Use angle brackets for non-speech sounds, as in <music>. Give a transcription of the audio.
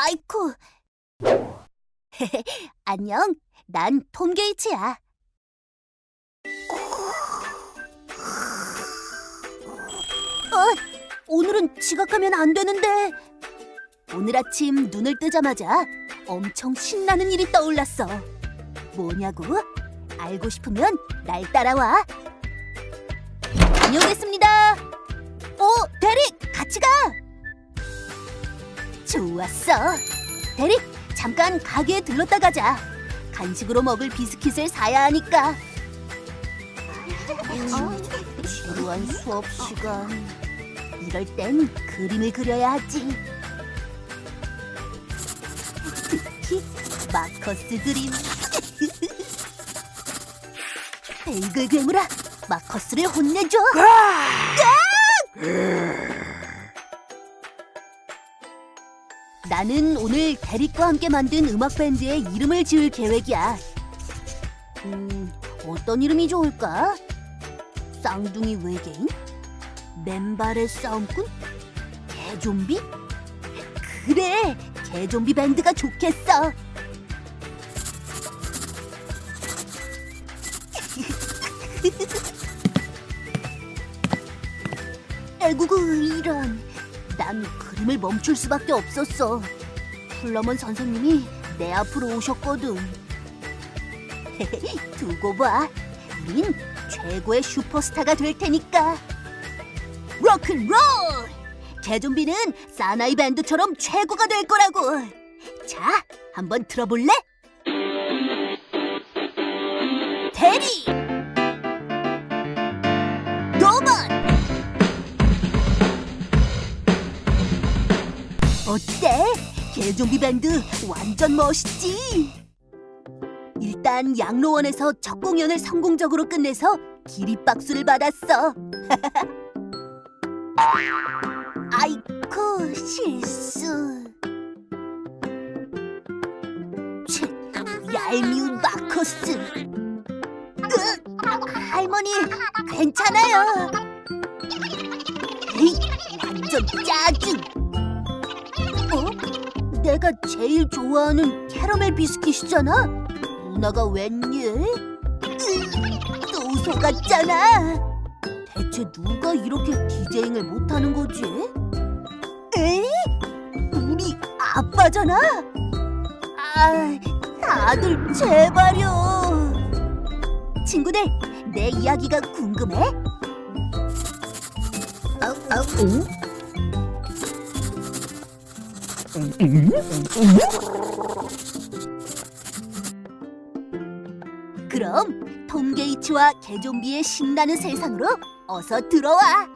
아이쿠. <laughs> 안녕. 난 톰 게이츠야. 어, 오늘은 지각하면 안 되는데. 오늘 아침 눈을 뜨자마자 엄청 신나는 일이 떠올랐어. 뭐냐고? 알고 싶으면 날 따라와. 다녀오겠습니다. 좋았어. 대릭, 잠깐 가게에 들렀다 가자. 간식으로 먹을 비스킷을 사야 하니까. 음, 지루한 수업 시간. 이럴 땐 그림을 그려야 하지. 특히 마커스 그림. 베이글 괴물아, 마커스를 혼내줘. 나는 오늘 대릭과 함께 만든 음악 밴드의 이름을 지을 계획이야. 음, 어떤 이름이 좋을까? 쌍둥이 외계인? 맨발의 싸움꾼? 개좀비? 그래, 개좀비 밴드가 좋겠어. <laughs> 에구구 이런. 난 그림을 멈출 수밖에 없었어. 플러먼 선생님이 내 앞으로 오셨거든. <laughs> 두고 봐. 우린 최고의 슈퍼스타가 될 테니까. 로큰롤! 개좀비는 사나이 밴드처럼 최고가 될 거라고. 자, 한번 들어볼래? 대리! 어때? 개좀비 밴드 완전 멋있지? 일단 양로원에서 첫 공연을 성공적으로 끝내서 기립박수를 받았어. <laughs> 아이쿠 실수. 치, 얄미운 마커스. 으, 할머니 괜찮아요. 에이, 완전 짜증. 어? 내가 제일 좋아하는 캐러멜 비스킷이잖아. 누나가 웬일? 으, 또 속았잖아. 대체 누가 이렇게 디제잉을 못하는 거지? 에? 우리 아빠잖아. 아, 다들 제발요. 친구들, 내 이야기가 궁금해? 어, 어, 응? 그럼 톰 게이츠와 개좀비의 신나는 세상으로 어서 들어와.